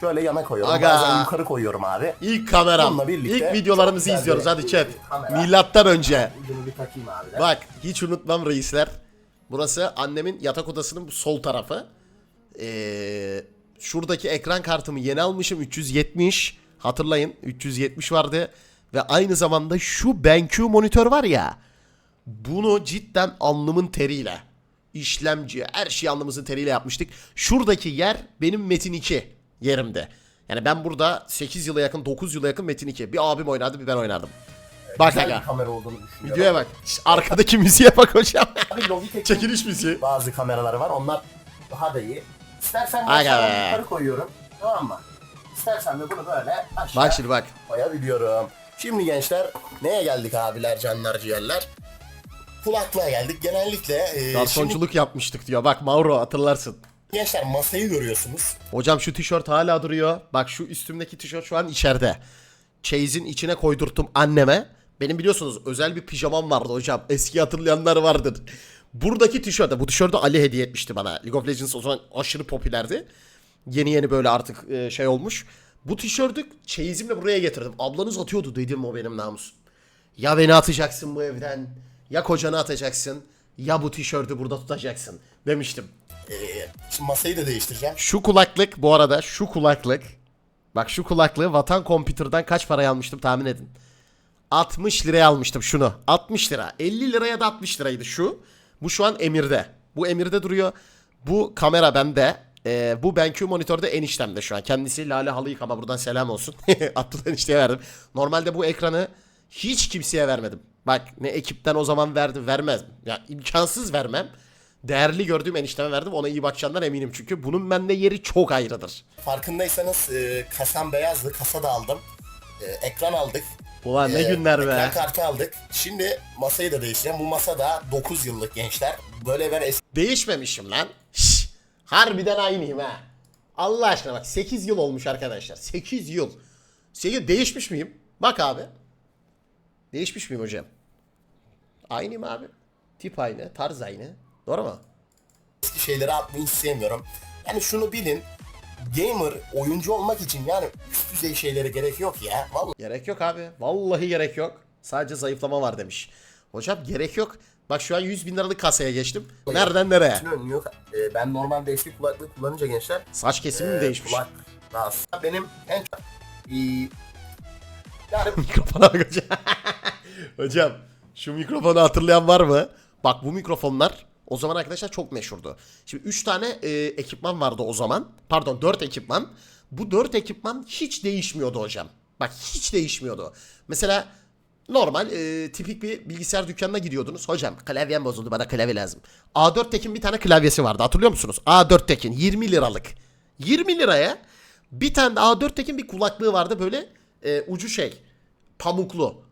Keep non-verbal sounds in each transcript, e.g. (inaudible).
Şöyle yana koyuyorum. Aga. Bazen yukarı koyuyorum abi. İlk kameram. Bununla birlikte İlk videolarımızı çok güzel izliyoruz bir hadi chat. kamera. Milattan önce. Bunu bir takayım abi de. Bak hiç unutmam reisler. Burası annemin yatak odasının bu sol tarafı. Ee, şuradaki ekran kartımı yeni almışım 370. Hatırlayın 370 vardı. Ve aynı zamanda şu BenQ monitör var ya. Bunu cidden alnımın teriyle. işlemci her şeyi alnımızın teriyle yapmıştık. Şuradaki yer benim Metin 2 yerimde. Yani ben burada 8 yıla yakın 9 yıla yakın Metin 2. Bir abim oynadı bir ben oynadım. Bak Güzel bir aga. kamera olduğunu düşünüyorum. Videoya bak. Şş, Arkadaki müziğe bak hocam. (laughs) Abi Logitech'in Çekiliş müziği. bazı kameraları var. Onlar daha da iyi. İstersen ben Aga sana be. yukarı koyuyorum. Tamam mı? İstersen de bunu böyle aşağı Bak şimdi bak. koyabiliyorum. Şimdi gençler neye geldik abiler, canlar, ciğerler? Kulaklığa geldik. Genellikle e, şimdi Garsonculuk yapmıştık diyor. Bak Mauro hatırlarsın. Gençler masayı görüyorsunuz. Hocam şu tişört hala duruyor. Bak şu üstümdeki tişört şu an içeride. Chase'in içine koydurttum anneme. Benim biliyorsunuz özel bir pijamam vardı hocam. Eski hatırlayanlar vardır. Buradaki tişörte, bu tişörtü Ali hediye etmişti bana. League of Legends o zaman aşırı popülerdi. Yeni yeni böyle artık e, şey olmuş. Bu tişörtü çeyizimle buraya getirdim. Ablanız atıyordu dedim o benim namus. Ya beni atacaksın bu evden, ya kocanı atacaksın, ya bu tişörtü burada tutacaksın demiştim. E, masayı da değiştireceğim. Şu kulaklık bu arada şu kulaklık. Bak şu kulaklığı Vatan Computer'dan kaç paraya almıştım tahmin edin. 60 liraya almıştım şunu. 60 lira. 50 liraya da 60 liraydı şu. Bu şu an Emir'de. Bu Emir'de duruyor. Bu kamera bende. Ee, bu BenQ monitörde eniştemde şu an. Kendisi Lale Halı Yıkama buradan selam olsun. (laughs) Abdullah enişteye verdim. Normalde bu ekranı hiç kimseye vermedim. Bak ne ekipten o zaman verdim vermez. Ya imkansız vermem. Değerli gördüğüm enişteme verdim. Ona iyi bakacağından eminim çünkü. Bunun bende yeri çok ayrıdır. Farkındaysanız e, kasam beyazdı. Kasa da aldım. E, ekran aldık. Ulan ne E, günler Ekran be. kartı aldık. Şimdi masayı da değiştireceğim. Bu masa da 9 yıllık gençler. Böyle ben eski Değişmemişim lan. Şş, harbiden aynıyım ha. Allah aşkına bak 8 yıl olmuş arkadaşlar. 8 yıl. 8 değişmiş miyim? Bak abi. Değişmiş miyim hocam? Aynıyım abi. Tip aynı, tarz aynı. Doğru mu? şeyleri atmayı hiç sevmiyorum. Yani şunu bilin. Gamer, oyuncu olmak için yani üst düzey şeylere gerek yok ya. Vallahi Gerek yok abi. Vallahi gerek yok. Sadece zayıflama var demiş. Hocam gerek yok. Bak şu an 100 bin liralık kasaya geçtim. Nereden nereye? hiçbir önemi yok. E, ben normalde eski kulaklığı kullanınca gençler Saç kesimi mi e, değişmiş? kulak rahatsız. Benim en çok e, yani (laughs) Mikrofona bak hocam. (laughs) hocam şu mikrofonu hatırlayan var mı? Bak bu mikrofonlar o zaman arkadaşlar çok meşhurdu. Şimdi 3 tane e, ekipman vardı o zaman. Pardon 4 ekipman. Bu 4 ekipman hiç değişmiyordu hocam. Bak hiç değişmiyordu. Mesela normal e, tipik bir bilgisayar dükkanına gidiyordunuz. Hocam klavyem bozuldu bana klavye lazım. A4 Tekin bir tane klavyesi vardı hatırlıyor musunuz? A4 Tekin 20 liralık. 20 liraya bir tane de A4 Tekin bir kulaklığı vardı böyle e, ucu şey pamuklu.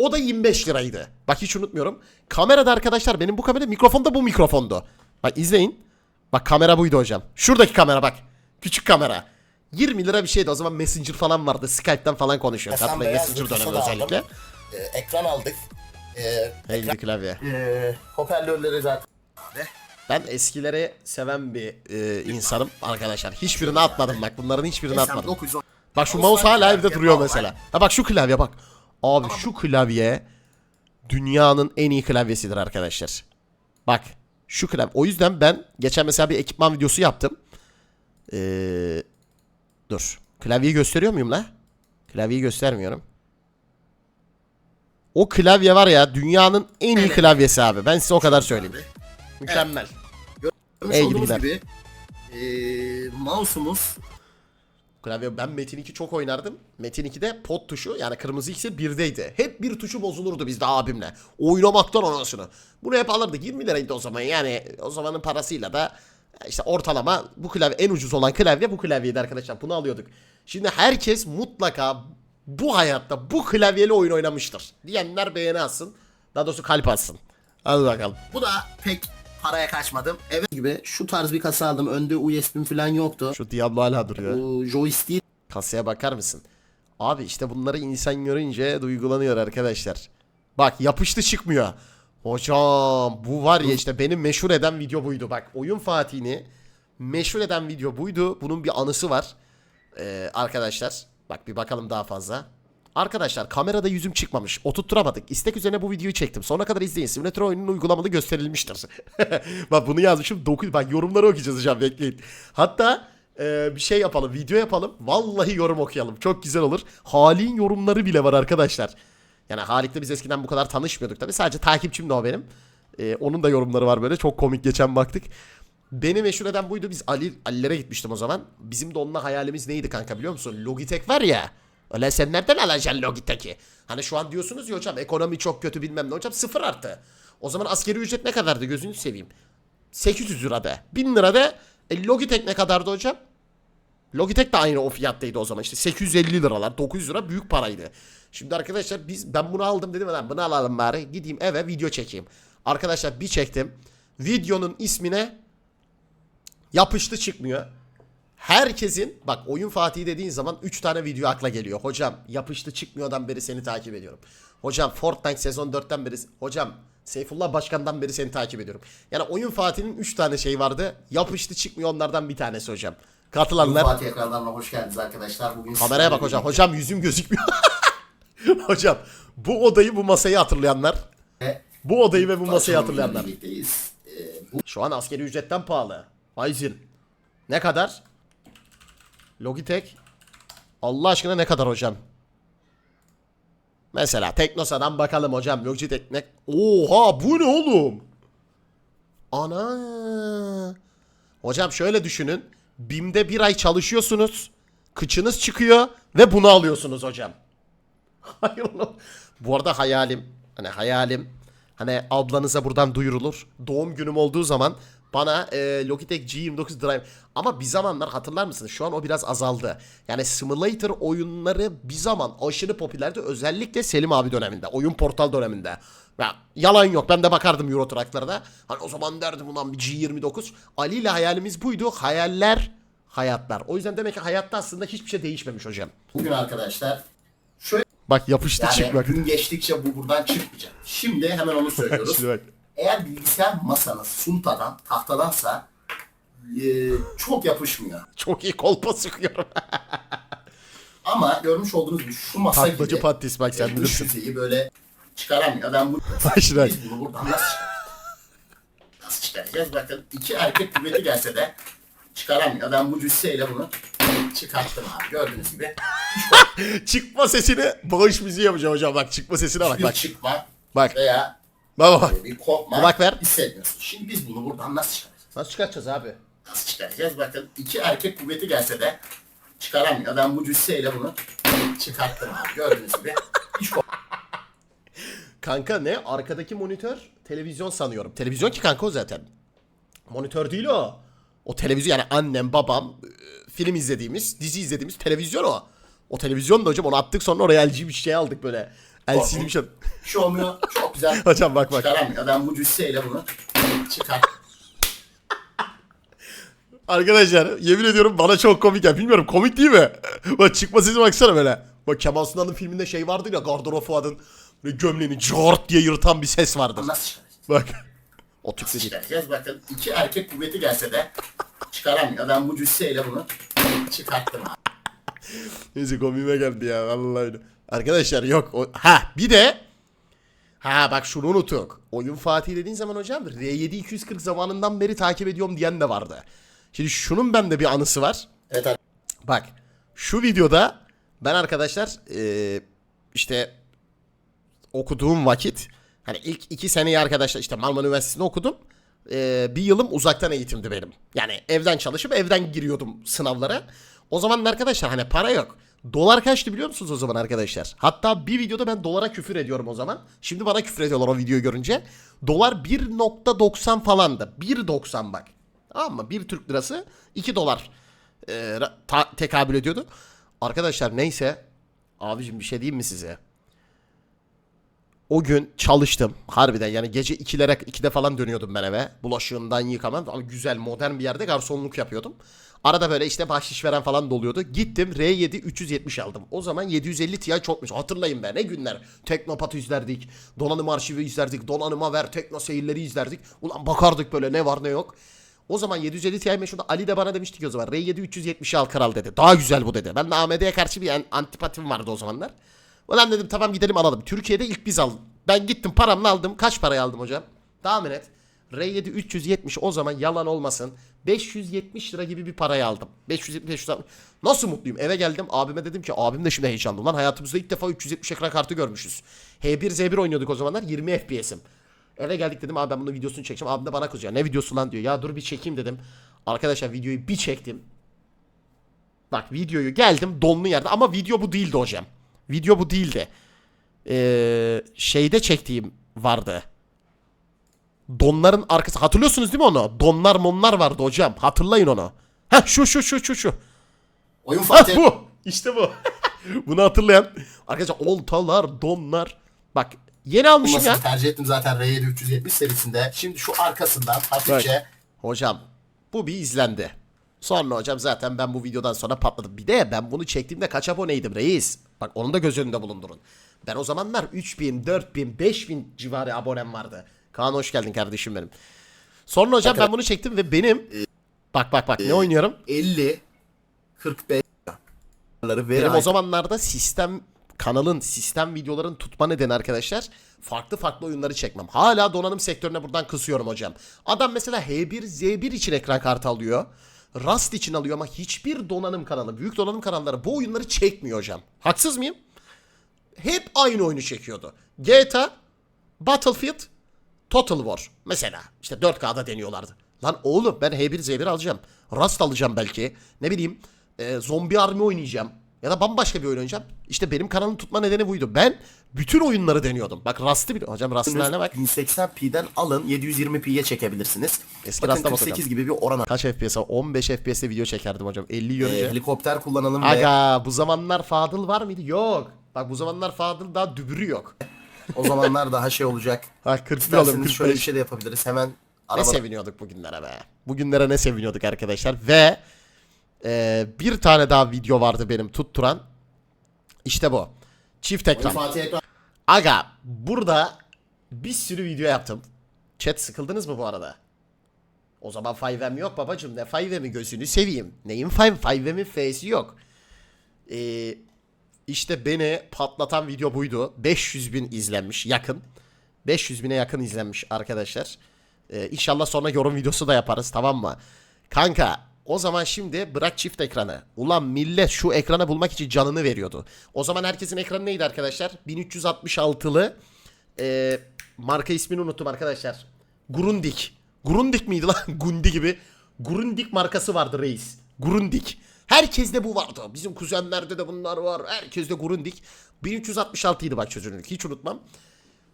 O da 25 liraydı. Bak hiç unutmuyorum. Kamerada arkadaşlar benim bu kamera mikrofon da bu mikrofondu. Bak izleyin. Bak kamera buydu hocam. Şuradaki kamera bak. Küçük kamera. 20 lira bir şeydi. O zaman Messenger falan vardı. Skype'tan falan konuşuyoruz. Beyazlı Messenger dönemi özellikle. aldım. e, ekran aldık. E, Hey klavye. e, hoparlörleri zaten Ben eskileri seven bir e, insanım arkadaşlar. Hiçbirini atmadım bak. Bunların hiçbirini atmadım. 910 Bak şu mouse hala evde duruyor mesela. Ha bak şu klavye bak. Abi şu klavye dünyanın en iyi klavyesidir arkadaşlar. Bak şu klavye. O yüzden ben geçen mesela bir ekipman videosu yaptım. Ee, dur. Klavyeyi gösteriyor muyum la? Klavyeyi göstermiyorum. O klavye var ya dünyanın en iyi Evet. klavyesi abi. Ben size o kadar söyleyeyim. Mükemmel. Görmüş Ey olduğunuz gibi e, mouse'umuz Klavye ben Metin 2 çok oynardım. Metin 2'de pot tuşu yani kırmızı ikisi birdeydi. Hep bir tuşu bozulurdu bizde abimle. Oynamaktan anasını. Bunu hep alırdık 20 liraydı o zaman yani o zamanın parasıyla da işte ortalama bu klavye en ucuz olan klavye bu klavyeydi arkadaşlar. Bunu alıyorduk. Şimdi herkes mutlaka bu hayatta bu klavyeli oyun oynamıştır. Diyenler beğeni atsın. Daha doğrusu kalp atsın. Hadi bakalım. Bu da pek paraya kaçmadım. Evet gibi şu tarz bir kasa aldım. Önde USB'm falan yoktu. Şu Diablo hala duruyor. Bu joystick Kasaya bakar mısın? Abi işte bunları insan görünce duygulanıyor arkadaşlar. Bak yapıştı çıkmıyor. Hocam bu var ya işte benim meşhur eden video buydu. Bak oyun Fatih'ini meşhur eden video buydu. Bunun bir anısı var. Ee, arkadaşlar bak bir bakalım daha fazla. Arkadaşlar kamerada yüzüm çıkmamış. Oturtturamadık. İstek üzerine bu videoyu çektim. Sonuna kadar izleyin. Simülatör oyunun uygulamalı gösterilmiştir. (laughs) bak bunu yazmışım. 9 bak yorumları okuyacağız hocam bekleyin. Hatta e, bir şey yapalım. Video yapalım. Vallahi yorum okuyalım. Çok güzel olur. Halin yorumları bile var arkadaşlar. Yani Halik'le biz eskiden bu kadar tanışmıyorduk tabii. Sadece takipçim de o benim. Ee, onun da yorumları var böyle. Çok komik geçen baktık. Beni meşhur eden buydu. Biz Ali Ali'lere gitmiştim o zaman. Bizim de onunla hayalimiz neydi kanka biliyor musun? Logitech var ya. Öyle sen nereden alacaksın Logitech'i? Hani şu an diyorsunuz ya hocam ekonomi çok kötü bilmem ne. Hocam sıfır artı. O zaman askeri ücret ne kadardı gözünü seveyim. 800 lirada. 1000 lirada. E, Logitech ne kadardı hocam? Logitech de aynı o fiyattaydı o zaman. İşte 850 liralar, 900 lira büyük paraydı. Şimdi arkadaşlar biz ben bunu aldım dedim lan bunu alalım bari. Gideyim eve video çekeyim. Arkadaşlar bir çektim. Videonun ismine yapıştı çıkmıyor. Herkesin bak oyun Fatih dediğin zaman 3 tane video akla geliyor. Hocam yapıştı çıkmıyordan beri seni takip ediyorum. Hocam Fortnite sezon 4'ten beri hocam Seyfullah Başkan'dan beri seni takip ediyorum. Yani oyun Fatih'in 3 tane şey vardı. Yapıştı çıkmıyor onlardan bir tanesi hocam. Katılanlar Fatih ekranlarına hoş geldiniz arkadaşlar. Bugün kameraya bak hocam. Hocam yüzüm gözükmüyor. (laughs) hocam bu odayı bu masayı hatırlayanlar. Bu odayı ve bu masayı hatırlayanlar. Birlikteyiz. Ee, bu Şu an askeri ücretten pahalı. Ryzen. Ne kadar? Logitech. Allah aşkına ne kadar hocam? Mesela Teknosa'dan bakalım hocam. Logitech ne? Oha bu ne oğlum? Ana. Hocam şöyle düşünün. BİM'de bir ay çalışıyorsunuz. Kıçınız çıkıyor ve bunu alıyorsunuz hocam. (laughs) Hayır oğlum. Bu arada hayalim. Hani hayalim. Hani ablanıza buradan duyurulur. Doğum günüm olduğu zaman bana e, Logitech G29 Drive. Ama bir zamanlar hatırlar mısınız? Şu an o biraz azaldı. Yani simulator oyunları bir zaman aşırı popülerdi. Özellikle Selim abi döneminde. Oyun portal döneminde. Ya, yalan yok. Ben de bakardım Euro Truck'larda. Hani o zaman derdim ulan bir G29. Ali ile hayalimiz buydu. Hayaller hayatlar. O yüzden demek ki hayatta aslında hiçbir şey değişmemiş hocam. bugün arkadaşlar şöyle Bak yapıştı yani çıkmak. gün geçtikçe bu buradan çıkmayacak. Şimdi hemen onu söylüyoruz. (laughs) Şimdi bak. Eğer bilgisayar masanız suntadan, tahtadansa e, çok yapışmıyor. Çok iyi kolpa sıkıyorum. (laughs) Ama görmüş olduğunuz gibi şu masa Taklacı gibi patis bak sen e, dış bilirsin. yüzeyi böyle çıkaramıyor. Ben bu Başına. biz bunu buradan nasıl çıkaracağız? Nasıl çıkaracağız? Bakın iki erkek kuvveti gelse de çıkaramıyor. Ben bu cüsseyle bunu çıkarttım abi. Gördüğünüz gibi. (laughs) Çıkma sesini bağış müziği yapacağım hocam bak çıkma sesine bak Bir bak. çıkma Bak. veya Bak bak. bir korkma Kulak ver. hissetmiyorsun. Şimdi biz bunu buradan nasıl çıkaracağız? Nasıl çıkartacağız abi? Nasıl çıkaracağız? Bakın iki erkek kuvveti gelse de çıkaramıyor. Ben bu cüsseyle bunu çıkarttım abi. Gördüğünüz gibi. Hiç Kanka ne? Arkadaki monitör televizyon sanıyorum. Televizyon ki kanka o zaten. Monitör değil o. O televizyon yani annem babam e, film izlediğimiz dizi izlediğimiz televizyon o. O televizyon da hocam onu attık sonra oraya LG bir şey aldık böyle. LCD bir şey. bir şey olmuyor. Çok güzel. (laughs) Hocam bak bak. Çıkaramıyor. Ben bu cüsseyle bunu çıkarttım. Arkadaşlar yemin ediyorum bana çok komik ya. Bilmiyorum komik değil mi? Bak çıkma sesi baksana böyle. Bak Kemal Sunal'ın filminde şey vardı ya Gardero Fuad'ın böyle gömleğini cart diye yırtan bir ses vardır. Nasıl çıkaracağız? Bak. (laughs) O tip Nasıl değil. çıkaracağız? Bakın iki erkek kuvveti gelse de çıkaramıyor. Ben bu cüsseyle bunu çıkarttım abi. Neyse komiğime geldi ya vallahi öyle. Arkadaşlar yok. O... Ha bir de Ha bak şunu unuttuk. Oyun Fatih dediğin zaman hocam R7 240 zamanından beri takip ediyorum diyen de vardı. Şimdi şunun bende bir anısı var. Evet abi. Bak şu videoda ben arkadaşlar eee, işte okuduğum vakit hani ilk iki seneyi arkadaşlar işte Marmara Üniversitesi'nde okudum. Eee, bir yılım uzaktan eğitimdi benim. Yani evden çalışıp evden giriyordum sınavlara. O zaman arkadaşlar hani para yok. Dolar kaçtı biliyor musunuz o zaman arkadaşlar? Hatta bir videoda ben dolara küfür ediyorum o zaman. Şimdi bana küfür ediyorlar o videoyu görünce. Dolar 1.90 falandı. 1.90 bak. Tamam mı? 1 Türk lirası 2 dolar e, tekabül ediyordu. Arkadaşlar neyse. Abicim bir şey diyeyim mi size? O gün çalıştım. Harbiden yani gece 2'lere 2'de falan dönüyordum ben eve. Bulaşığımdan yıkamam. Ama güzel modern bir yerde garsonluk yapıyordum. Arada böyle işte bahşiş veren falan da oluyordu. Gittim R7 370 aldım. O zaman 750 Ti çokmuş. Hatırlayın be ne günler. Teknopat izlerdik. Donanım arşivi izlerdik. Donanıma ver tekno seyirleri izlerdik. Ulan bakardık böyle ne var ne yok. O zaman 750 Ti meşhurda Ali de bana demişti ki o zaman R7 370'i al kral dedi. Daha güzel bu dedi. Ben de AMD'ye karşı bir an- antipatim vardı o zamanlar. Ulan dedim tamam gidelim alalım. Türkiye'de ilk biz aldık. Ben gittim paramla aldım. Kaç paraya aldım hocam? Tahmin et. R7 370 o zaman yalan olmasın. 570 lira gibi bir paraya aldım. 570 560. Nasıl mutluyum? Eve geldim abime dedim ki abim de şimdi heyecanlı. Lan hayatımızda ilk defa 370 ekran kartı görmüşüz. H1 Z1 oynuyorduk o zamanlar 20 FPS'im. Eve geldik dedim abi ben bunun videosunu çekeceğim. Abim de bana kızıyor. Ne videosu lan diyor. Ya dur bir çekeyim dedim. Arkadaşlar videoyu bir çektim. Bak videoyu geldim donlu yerde ama video bu değildi hocam. Video bu değildi. Ee, şeyde çektiğim vardı. Donların arkası. Hatırlıyorsunuz değil mi onu? Donlar monlar vardı hocam. Hatırlayın onu. Ha şu şu şu şu şu. Oyun Fatih. bu. İşte bu. (laughs) Bunu hatırlayan. Arkadaşlar oltalar, donlar. Bak yeni almışım ya. Olmasını tercih ettim zaten R7 370 serisinde. Şimdi şu arkasından hafifçe Hocam bu bir izlendi. Sonra hocam zaten ben bu videodan sonra patladım. Bir de ben bunu çektiğimde kaç aboneydim reis? Bak onu da göz önünde bulundurun. Ben o zamanlar 3000, 4000, 5000 civarı abonem vardı. Kaan hoş geldin kardeşim benim. Sonra hocam ben bunu çektim ve benim... Bak bak bak ne oynuyorum? 50 45 ve Benim o zamanlarda sistem kanalın sistem videoların tutma nedeni arkadaşlar farklı farklı oyunları çekmem. Hala donanım sektörüne buradan kısıyorum hocam. Adam mesela H1 Z1 için ekran kartı alıyor. Rust için alıyor ama hiçbir donanım kanalı, büyük donanım kanalları bu oyunları çekmiyor hocam. Haksız mıyım? Hep aynı oyunu çekiyordu. GTA, Battlefield, Total War mesela. işte 4K'da deniyorlardı. Lan oğlum ben H1Z1 alacağım. Rust alacağım belki. Ne bileyim e, Zombi Army oynayacağım. Ya da bambaşka bir oyun oynayacağım. İşte benim kanalın tutma nedeni buydu. Ben bütün oyunları deniyordum. Bak Rust'ı bile. Hocam Rust'ın haline bak. 1080p'den alın 720p'ye çekebilirsiniz. Eski Bakın Rust'a 48 bakacağım. gibi bir oran. Kaç FPS var? 15 FPS'te video çekerdim hocam. 50 Ee, görünce. helikopter kullanalım ve Aga bu zamanlar Fadıl var mıydı? Yok. Bak bu zamanlar Fadıl daha dübürü yok. o zamanlar daha şey olacak. (laughs) Ha 41 alalım İsterseniz şöyle bir 45. şey de yapabiliriz. Hemen Ne araba seviniyorduk bugünlere be. Bugünlere ne seviniyorduk arkadaşlar. Ve e, bir tane daha video vardı benim tutturan. İşte bu. Çift ekran. Fatih ekran Aga burada bir sürü video yaptım. Chat sıkıldınız mı bu arada? O zaman 5M yok babacım. Ne 5M'i gözünü seveyim. Neyin 5? 5M'in F'si yok. Ee, işte beni patlatan video buydu. 500 bin izlenmiş yakın. 500 bine yakın izlenmiş arkadaşlar. Ee, inşallah sonra yorum videosu da yaparız tamam mı? Kanka o zaman şimdi bırak çift ekranı. Ulan millet şu ekranı bulmak için canını veriyordu. O zaman herkesin ekranı neydi arkadaşlar? 1366'lı ee, marka ismini unuttum arkadaşlar. Grundig. Grundig miydi lan? (laughs) Gundi gibi. Grundig markası vardı reis. Grundig. Herkeste bu vardı. Bizim kuzenlerde de bunlar var. Herkeste Grundig. 1366 idi bak çocuğun. Hiç unutmam.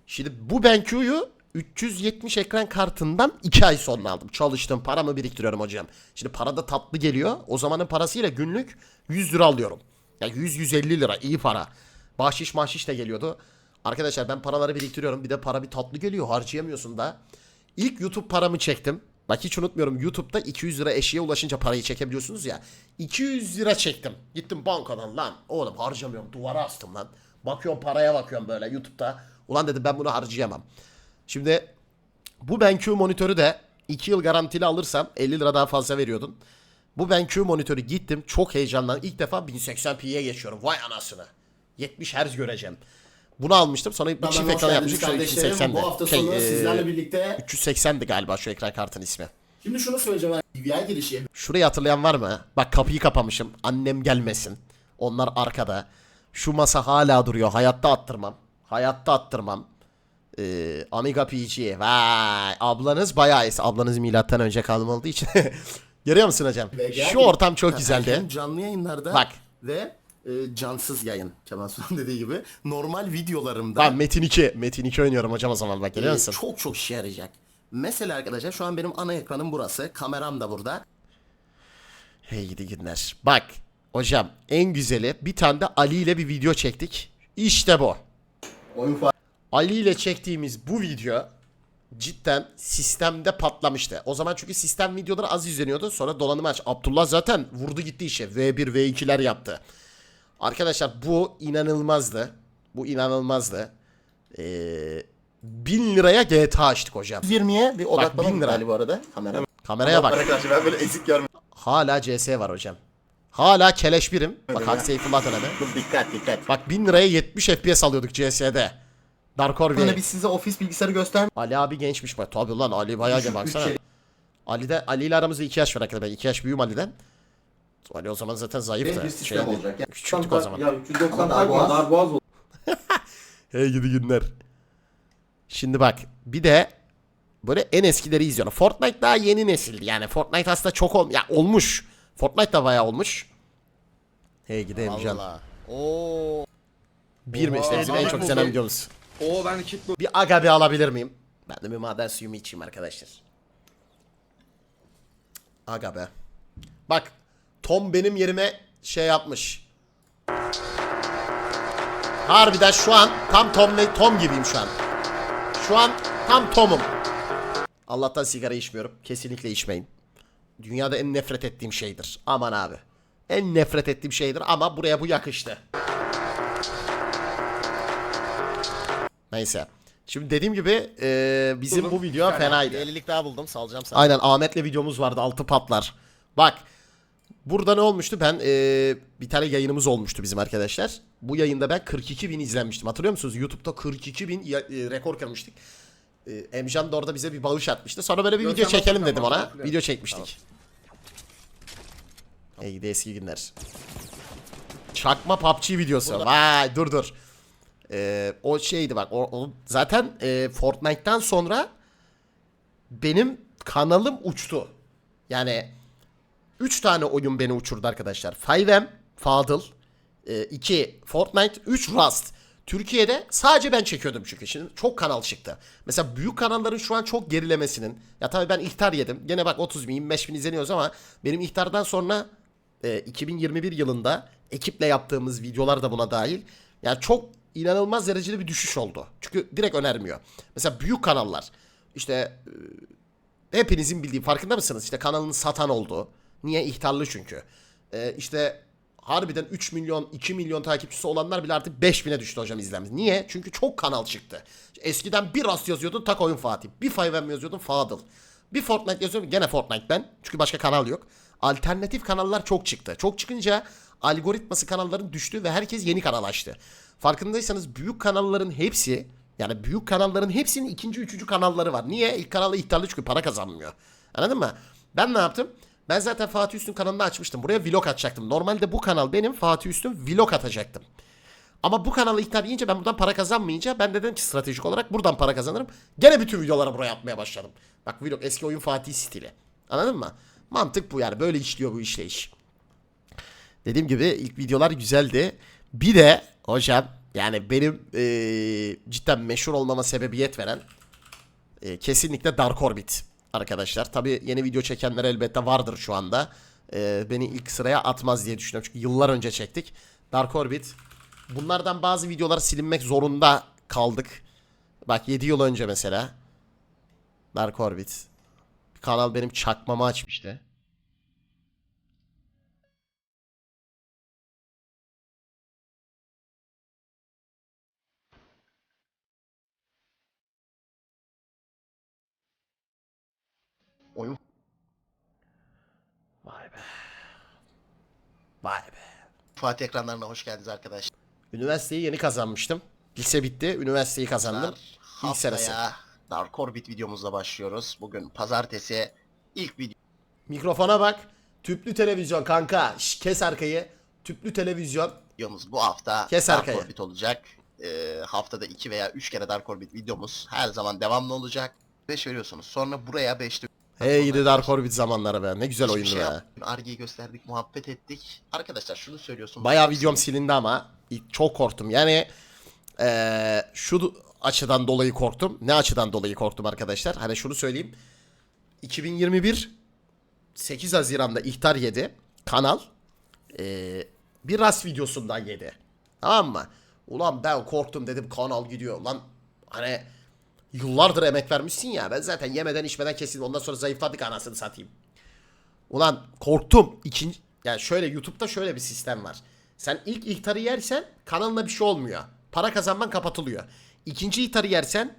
Şimdi bu BenQ'yu 370 ekran kartından 2 ay sonra aldım. Çalıştım paramı biriktiriyorum hocam. Şimdi para da tatlı geliyor. O zamanın parasıyla günlük 100 lira alıyorum. Ya 100-150 lira iyi para. Bahşiş mahşiş de geliyordu. Arkadaşlar ben paraları biriktiriyorum. Bir de para bir tatlı geliyor. Harcayamıyorsun da. İlk YouTube paramı çektim. Bak hiç unutmuyorum YouTube'da 200 lira eşiğe ulaşınca parayı çekebiliyorsunuz ya. 200 lira çektim. Gittim bankadan lan. Oğlum harcamıyorum. Duvara astım lan. Bakıyorum paraya bakıyorum böyle YouTube'da. Ulan dedim ben bunu harcayamam. Şimdi bu BenQ monitörü de 2 yıl garantili alırsam 50 lira daha fazla veriyordun. Bu BenQ monitörü gittim çok heyecanlandım. İlk defa 1080p'ye geçiyorum. Vay anasını. 70 Hz göreceğim. Bunu almıştım. Sonra bir çift ekran yapmışım. Şu an 280'de. Bu hafta Şey, sonu eee, sizlerle birlikte 380'di galiba şu ekran kartın ismi. Şimdi şunu söyleyeceğim. DVI girişi Şurayı hatırlayan var mı? Bak kapıyı kapamışım. Annem gelmesin. Onlar arkada. Şu masa hala duruyor. Hayatta attırmam. Hayatta attırmam. Ee, Amiga PG. Vay. Ablanız bayağı iyisi. Ablanız milattan önce kalma olduğu için. (laughs) Görüyor musun hocam? Şu ortam çok güzeldi. (laughs) Canlı yayınlarda Bak. ve e, cansız yayın. Kemal Sunal (laughs) dediği gibi. Normal videolarımda Ben Metin 2. Metin 2 oynuyorum hocam o zaman bak görüyor e, musun? çok çok işe yarayacak. Mesela arkadaşlar şu an benim ana ekranım burası. Kameram da burada. Hey gidi günler. Bak hocam en güzeli bir tane de Ali ile bir video çektik. İşte bu. Oyun Ali ile çektiğimiz bu video cidden sistemde patlamıştı. O zaman çünkü sistem videoları az izleniyordu. Sonra donanımı aç. Abdullah zaten vurdu gitti işe. V1, V2'ler yaptı. Arkadaşlar bu inanılmazdı. Bu inanılmazdı. Ee, 1000 liraya GTA açtık hocam. 20'ye bir odaklanalım bin lira. galiba bu arada. Kamera. Kameraya bak. Arkadaşlar ben böyle ezik görmedim. Hala CS var hocam. Hala keleş birim. Bak Hak Seyfullah dönemi. Dikkat dikkat. Bak 1000 liraya 70 FPS alıyorduk CS'de. Dark Orbi. biz size ofis bilgisayarı göster. Ali abi gençmiş bak. Tabii lan Ali bayağı genç baksana. şey- Ali de Ali ile aramızda 2 yaş var arkadaşlar. Ben 2 yaş büyüğüm Ali'den. Ali o zaman zaten bir sistem Şeydi. olacak. Yani Küçüktük o zaman. Ya 390 Ama darboğaz. darboğaz. oldu. (laughs) Hey gidi günler. Şimdi bak bir de böyle en eskileri izliyorum. Fortnite daha yeni nesildi. Yani Fortnite aslında çok ol ya olmuş. Fortnite da bayağı olmuş. Hey gidi Emcan. Oo. Bir mi işte bizim en çok izlenen videomuz. Oo ben kit bu. Bir aga bir alabilir miyim? Ben de bir maden suyumu içeyim arkadaşlar. Aga be. Bak Tom benim yerime şey yapmış. Harbiden şu an tam Tom, Tom gibiyim şu an. Şu an tam Tom'um. Allah'tan sigara içmiyorum. Kesinlikle içmeyin. Dünyada en nefret ettiğim şeydir. Aman abi. En nefret ettiğim şeydir ama buraya bu yakıştı. Neyse. Şimdi dediğim gibi e, bizim bu video fenaydı. Bir 50'lik daha buldum salacağım sana. Aynen Ahmet'le videomuz vardı altı patlar. Bak burada ne olmuştu ben e, bir tane yayınımız olmuştu bizim arkadaşlar. Bu yayında ben 42 bin izlenmiştim hatırlıyor musunuz? Youtube'da 42 bin e, rekor kırmıştık. E, Emcan da orada bize bir bağış atmıştı. Sonra böyle bir Görkem video çekelim dedim ona. hatırlıyorum. Video çekmiştik. Ey gidi eski günler. Çakma PUBG videosu. Vay dur dur. Ee, o şeydi bak o, o- zaten e, Fortnite'tan sonra benim kanalım uçtu. Yani 3 tane oyun beni uçurdu arkadaşlar. 5M, Fadıl, 2 Fortnite, 3 Rust. Türkiye'de sadece ben çekiyordum çünkü. Şimdi çok kanal çıktı. Mesela büyük kanalların şu an çok gerilemesinin. Ya tabii ben ihtar yedim. Gene bak 30 bin 25 bin izleniyoruz ama benim ihtardan sonra e, 2021 yılında ekiple yaptığımız videolar da buna dahil. Yani çok inanılmaz derecede bir düşüş oldu. Çünkü direkt önermiyor. Mesela büyük kanallar işte e, hepinizin bildiği farkında mısınız? İşte kanalını satan oldu. Niye? İhtarlı çünkü. E, işte harbiden 3 milyon 2 milyon takipçisi olanlar bile artık 5000'e düştü hocam izlenmesi. Niye? Çünkü çok kanal çıktı. Eskiden bir Rast yazıyordun tak oyun Fatih. Bir 5M yazıyordun Fadıl. Bir Fortnite yazıyordun gene Fortnite ben. Çünkü başka kanal yok. Alternatif kanallar çok çıktı. Çok çıkınca algoritması kanalların düştü ve herkes yeni kanal açtı. Farkındaysanız büyük kanalların hepsi yani büyük kanalların hepsinin ikinci, üçüncü kanalları var. Niye? İlk kanalı ihtarlı çünkü para kazanmıyor. Anladın mı? Ben ne yaptım? Ben zaten Fatih Üstün kanalını açmıştım. Buraya vlog atacaktım. Normalde bu kanal benim Fatih Üstün vlog atacaktım. Ama bu kanalı ihtar yiyince ben buradan para kazanmayınca ben de dedim ki stratejik olarak buradan para kazanırım. Gene bütün videoları buraya atmaya başladım. Bak vlog eski oyun Fatih stili. Anladın mı? Mantık bu yani. Böyle işliyor bu işleyiş. Dediğim gibi ilk videolar güzeldi. Bir de hocam yani benim eee, cidden meşhur olmama sebebiyet veren e, kesinlikle Dark Orbit arkadaşlar. Tabi yeni video çekenler elbette vardır şu anda. E, beni ilk sıraya atmaz diye düşünüyorum. Çünkü yıllar önce çektik. Dark Orbit. Bunlardan bazı videolar silinmek zorunda kaldık. Bak 7 yıl önce mesela. Dark Orbit. Kanal benim çakmamı açmıştı. Oyun. Vay be. Vay be. Fatih ekranlarına hoş geldiniz arkadaşlar. Üniversiteyi yeni kazanmıştım. Lise bitti, üniversiteyi kazandım. İlk senesi. Haftaya Dark Orbit videomuzla başlıyoruz. Bugün pazartesi ilk video. Mikrofona bak. Tüplü televizyon kanka. Şş, kes arkayı. Tüplü televizyon. videomuz bu hafta Kes Dark arkaya. Orbit olacak. Ee, haftada 2 veya 3 kere Dark Orbit videomuz her zaman devamlı olacak. 5 veriyorsunuz. Sonra buraya 5'te Hey gidi Dark Orbit zamanları be. Ne güzel oyundu şey be. Arge'yi gösterdik, muhabbet ettik. Arkadaşlar şunu söylüyorsunuz. Bayağı videom silindi ama ilk çok korktum. Yani eee, şu açıdan dolayı korktum. Ne açıdan dolayı korktum arkadaşlar? Hani şunu söyleyeyim. 2021 8 Haziran'da ihtar yedi. Kanal. Eee, bir rast videosundan yedi. Tamam mı? Ulan ben korktum dedim kanal gidiyor. Lan hani yıllardır emek vermişsin ya. Ben zaten yemeden içmeden kesildim. Ondan sonra zayıfladık anasını satayım. Ulan korktum. İkinci, yani şöyle YouTube'da şöyle bir sistem var. Sen ilk ihtarı yersen kanalına bir şey olmuyor. Para kazanman kapatılıyor. İkinci ihtarı yersen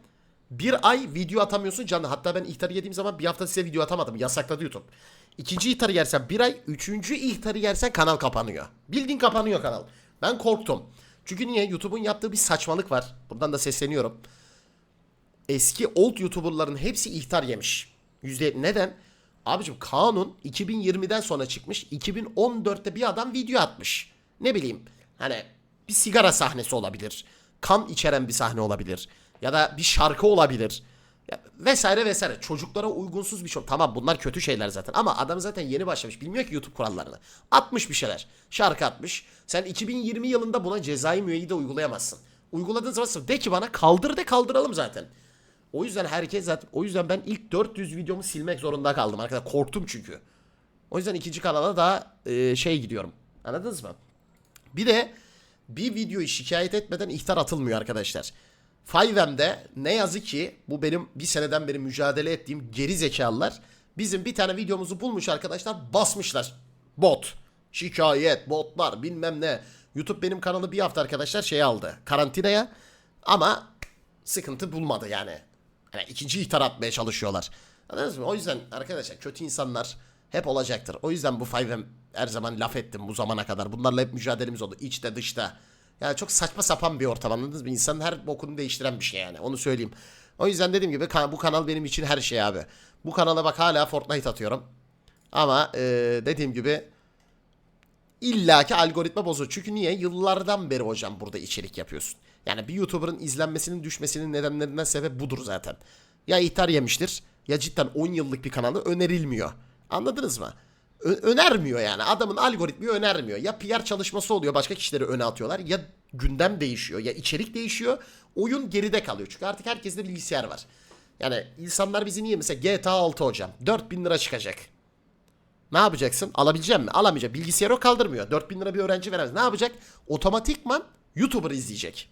Bir ay video atamıyorsun canlı. Hatta ben ihtarı yediğim zaman bir hafta size video atamadım. Yasakladı YouTube. İkinci ihtarı yersen bir ay. Üçüncü ihtarı yersen kanal kapanıyor. Bildiğin kapanıyor kanal. Ben korktum. Çünkü niye? YouTube'un yaptığı bir saçmalık var. Buradan da sesleniyorum. Eski old YouTuber'ların hepsi ihtar yemiş. Yüzde neden? Abicim kanun 2020'den sonra çıkmış. 2014'te bir adam video atmış. Ne bileyim hani bir sigara sahnesi olabilir. Kan içeren bir sahne olabilir. Ya da bir şarkı olabilir. Ya vesaire vesaire. Çocuklara uygunsuz bir şey. Tamam bunlar kötü şeyler zaten. Ama adam zaten yeni başlamış. Bilmiyor ki YouTube kurallarını. Atmış bir şeyler. Şarkı atmış. Sen 2020 yılında buna cezai müeyyi de uygulayamazsın. Uyguladığın zaman de ki bana kaldır de kaldıralım zaten. O yüzden herkes zaten o yüzden ben ilk 400 videomu silmek zorunda kaldım arkadaşlar. Korktum çünkü. O yüzden ikinci kanala daha e, şey gidiyorum. Anladınız mı? Bir de bir videoyu şikayet etmeden ihtar atılmıyor arkadaşlar. Five'mde ne yazık ki bu benim bir seneden beri mücadele ettiğim geri zekalılar bizim bir tane videomuzu bulmuş arkadaşlar basmışlar. Bot, şikayet, botlar bilmem ne. YouTube benim kanalı bir hafta arkadaşlar şey aldı karantinaya ama sıkıntı bulmadı yani. Hani ikinci ihtar atmaya çalışıyorlar. Anladınız mı? O yüzden arkadaşlar kötü insanlar hep olacaktır. O yüzden bu 5M her zaman laf ettim bu zamana kadar. Bunlarla hep mücadelemiz oldu. içte dışta. Yani çok saçma sapan bir ortam anladınız mı? İnsanın her bokunu değiştiren bir şey yani. Onu söyleyeyim. O yüzden dediğim gibi bu kanal benim için her şey abi. Bu kanala bak hala Fortnite atıyorum. Ama eee, dediğim gibi illaki algoritma bozuyor. Çünkü niye? Yıllardan beri hocam burada içerik yapıyorsun. Yani bir YouTuber'ın izlenmesinin düşmesinin nedenlerinden sebep budur zaten. Ya ihtar yemiştir ya cidden 10 yıllık bir kanalı önerilmiyor. Anladınız mı? Ö- önermiyor yani. Adamın algoritmi önermiyor. Ya PR çalışması oluyor başka kişileri öne atıyorlar ya gündem değişiyor ya içerik değişiyor. Oyun geride kalıyor. Çünkü artık herkeste bilgisayar var. Yani insanlar bizi niye mesela GTA 6 hocam 4000 lira çıkacak. Ne yapacaksın? Alabilecek mi? Alamayacak. Bilgisayarı o kaldırmıyor. 4000 lira bir öğrenci veremez. Ne yapacak? Otomatikman YouTuber izleyecek.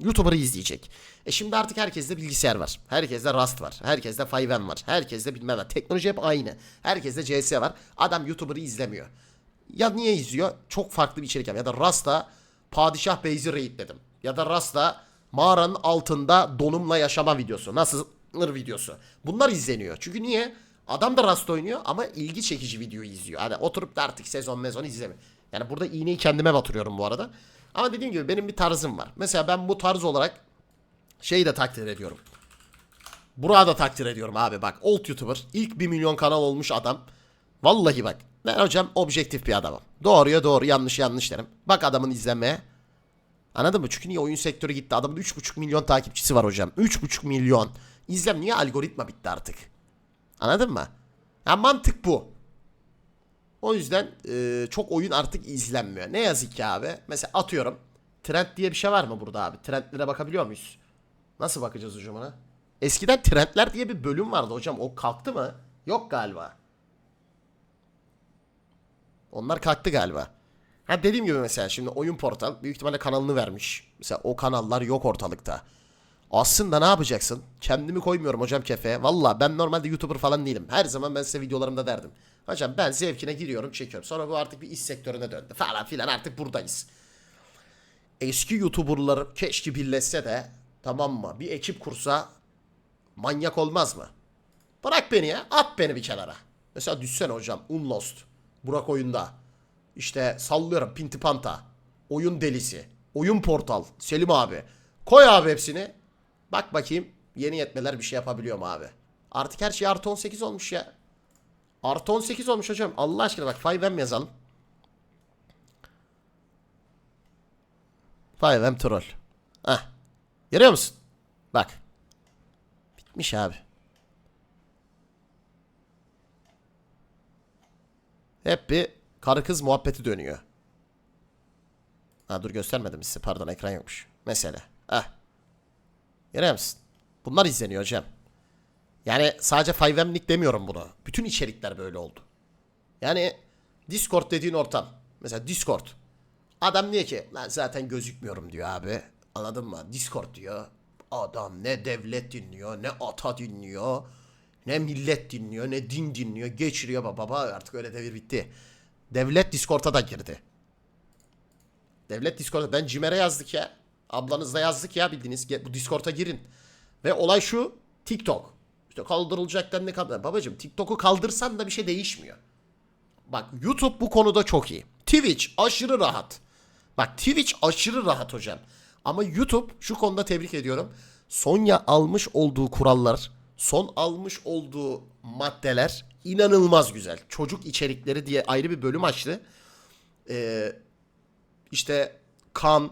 YouTuber'ı izleyecek. E şimdi artık herkeste bilgisayar var. Herkeste Rust var. Herkeste 5M var. Herkeste bilmem ne. Teknoloji hep aynı. Herkeste CS var. Adam YouTuber'ı izlemiyor. Ya niye izliyor? Çok farklı bir içerik yapıyor. Ya da Rust'ta Padişah Beyzi raidledim. Ya da Rust'ta mağaranın altında donumla yaşama videosu. Nasıl videosu. Bunlar izleniyor. Çünkü niye? Adam da Rust oynuyor ama ilgi çekici videoyu izliyor. Hani oturup da artık sezon mezon izlemiyor. Yani burada iğneyi kendime batırıyorum bu arada. Ama dediğim gibi benim bir tarzım var. Mesela ben bu tarz olarak şeyi de takdir ediyorum. Burak'ı da takdir ediyorum abi bak. Old YouTuber. ilk 1 milyon kanal olmuş adam. Vallahi bak. Ben hocam objektif bir adamım. Doğruya doğru yanlış yanlış derim. Bak adamın izlenmeye. Anladın mı? Çünkü niye oyun sektörü gitti. Adamın 3,5 milyon takipçisi var hocam. 3,5 milyon. İzlem niye algoritma bitti artık. Anladın mı? Ya mantık bu. O yüzden e, çok oyun artık izlenmiyor. Ne yazık ki abi. Mesela atıyorum. Trend diye bir şey var mı burada abi? Trendlere bakabiliyor muyuz? Nasıl bakacağız hocam ona? Eskiden trendler diye bir bölüm vardı hocam. O kalktı mı? Yok galiba. Onlar kalktı galiba. Ha dediğim gibi mesela şimdi oyun portal büyük ihtimalle kanalını vermiş. Mesela o kanallar yok ortalıkta. Aslında ne yapacaksın? Kendimi koymuyorum hocam kefeye. Valla ben normalde YouTuber falan değilim. Her zaman ben size videolarımda derdim. Hocam ben zevkine giriyorum çekiyorum. Sonra bu artık bir iş sektörüne döndü falan filan artık buradayız. Eski YouTuber'lar keşke birleşse de tamam mı? Bir ekip kursa manyak olmaz mı? Bırak beni ya. At beni bir kenara. Mesela düşsene hocam. Unlost. Burak oyunda. İşte sallıyorum Pinti Panta. Oyun delisi. Oyun portal. Selim abi. Koy abi hepsini. Bak bakayım yeni yetmeler bir şey yapabiliyor mu abi? Artık her şey artı 18 olmuş ya. Artı 18 olmuş hocam. Allah aşkına bak 5M yazalım. 5M troll. Heh. Görüyor musun? Bak. Bitmiş abi. Hep bir karı kız muhabbeti dönüyor. Ha dur göstermedim size. Pardon ekran yokmuş. Mesele. Heh. Görüyor musun? Bunlar izleniyor hocam. Yani sadece 5M'lik demiyorum bunu. Bütün içerikler böyle oldu. Yani Discord dediğin ortam. Mesela Discord. Adam diyor ki lan zaten gözükmüyorum diyor abi. Anladın mı? Discord diyor. Adam ne devlet dinliyor, ne ata dinliyor, ne millet dinliyor, ne din dinliyor. Geçiriyor baba baba artık öyle devir bitti. Devlet Discord'a da girdi. Devlet Discord'a ben Cimer'e yazdık ya. Ablanızla yazdık ya bildiğiniz. Ge- Bu Discord'a girin. Ve olay şu TikTok. İşte kaldırılacak denli kaldır. Babacım TikTok'u kaldırsan da bir şey değişmiyor. Bak YouTube bu konuda çok iyi. Twitch aşırı rahat. Bak Twitch aşırı rahat hocam. Ama YouTube şu konuda tebrik ediyorum. Sonya almış olduğu kurallar, son almış olduğu maddeler inanılmaz güzel. Çocuk içerikleri diye ayrı bir bölüm açtı. Ee, işte kan,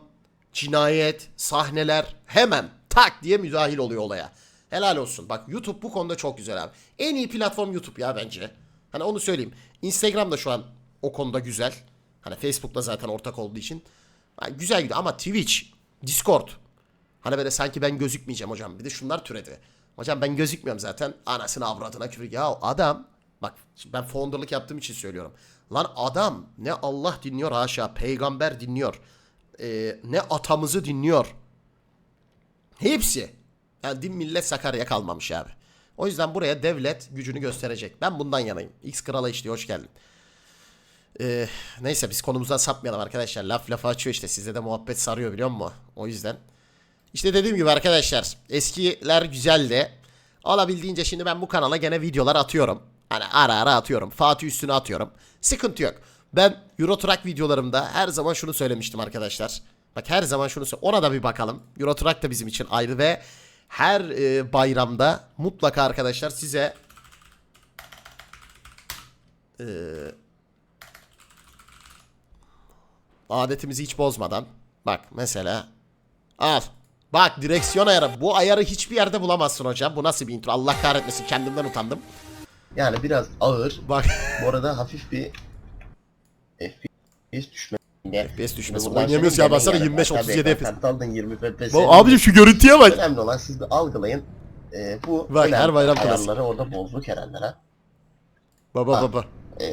cinayet, sahneler hemen tak diye müdahil oluyor olaya. Helal olsun. Bak YouTube bu konuda çok güzel abi. En iyi platform YouTube ya bence. Hani onu söyleyeyim. Instagram da şu an o konuda güzel. Hani Facebook'la zaten ortak olduğu için. Ha, güzel gidiyor ama Twitch, Discord. Hani böyle sanki ben gözükmeyeceğim hocam. Bir de şunlar türedi. Hocam ben gözükmüyorum zaten. Anasını avradına küfür. Ya adam bak ben founderlık yaptığım için söylüyorum. Lan adam ne Allah dinliyor haşa. Peygamber dinliyor. Ee, ne atamızı dinliyor. Hepsi. Yani din millet Sakarya kalmamış abi. O yüzden buraya devlet gücünü gösterecek. Ben bundan yanayım. X Krala işte hoş geldin. Ee, neyse biz konumuzdan sapmayalım arkadaşlar. Laf lafa açıyor işte. Sizde de muhabbet sarıyor biliyor musun? O yüzden. İşte dediğim gibi arkadaşlar. Eskiler güzeldi. Olabildiğince şimdi ben bu kanala gene videolar atıyorum. Hani ara ara atıyorum. Fatih üstüne atıyorum. Sıkıntı yok. Ben Euro videolarımda her zaman şunu söylemiştim arkadaşlar. Bak her zaman şunu söyle. Ona da bir bakalım. Euro da bizim için ayrı ve her e, bayramda mutlaka arkadaşlar size e, adetimizi hiç bozmadan bak mesela al bak direksiyon ayarı bu ayarı hiçbir yerde bulamazsın hocam bu nasıl bir intro Allah kahretmesin kendimden utandım Yani biraz ağır. bak Bu arada hafif bir FPS düşme. FPS düşmesi oynayamıyoruz ya baksana demen yani. 25-37 Tabii, FPS Sen aldın 20 FPS. Bu- Abicim şu görüntüye bak Önemli olan siz de algılayın. Ee, bu Bak, her bayram klasik. orada bozduk herhalde ha. baba baba Ee,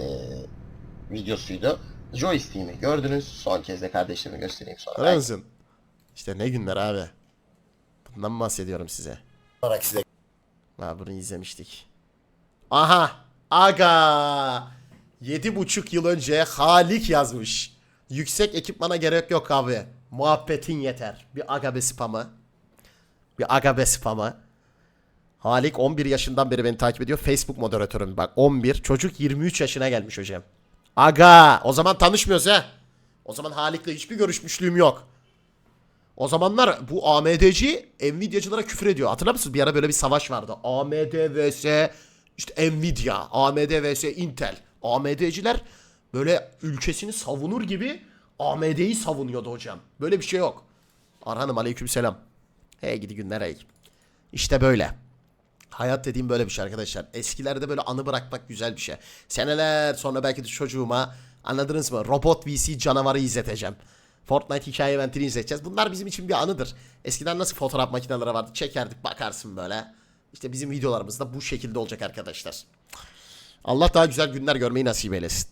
videosuydu. Joystick'imi gördünüz. Son kez de kardeşlerime göstereyim sonra. Musun? İşte ne günler abi bundan mı bahsediyorum size olarak size Ha bunu izlemiştik. Aha. Aga. Yedi buçuk yıl önce Halik yazmış. Yüksek ekipmana gerek yok abi. Muhabbetin yeter. Bir agabe spamı. Bir agabe spamı. Halik 11 yaşından beri beni takip ediyor. Facebook moderatörüm. Bak 11. Çocuk 23 yaşına gelmiş hocam. Aga. O zaman tanışmıyoruz ha. O zaman Halik'le hiçbir görüşmüşlüğüm yok. O zamanlar bu AMD'ci Nvidia'cılara küfür ediyor. Hatırlar mısınız? Bir ara böyle bir savaş vardı. AMD vs işte Nvidia, AMD vs Intel. AMD'ciler böyle ülkesini savunur gibi AMD'yi savunuyordu hocam. Böyle bir şey yok. Arhanım aleykümselam. Hey gidi günler hey. İşte böyle. Hayat dediğim böyle bir şey arkadaşlar. Eskilerde böyle anı bırakmak güzel bir şey. Seneler sonra belki de çocuğuma anladınız mı? Robot VC canavarı izleteceğim. Fortnite hikaye eventini izleteceğiz. Bunlar bizim için bir anıdır. Eskiden nasıl fotoğraf makineleri vardı? Çekerdik bakarsın böyle. İşte bizim videolarımız da bu şekilde olacak arkadaşlar. Allah daha güzel günler görmeyi nasip eylesin.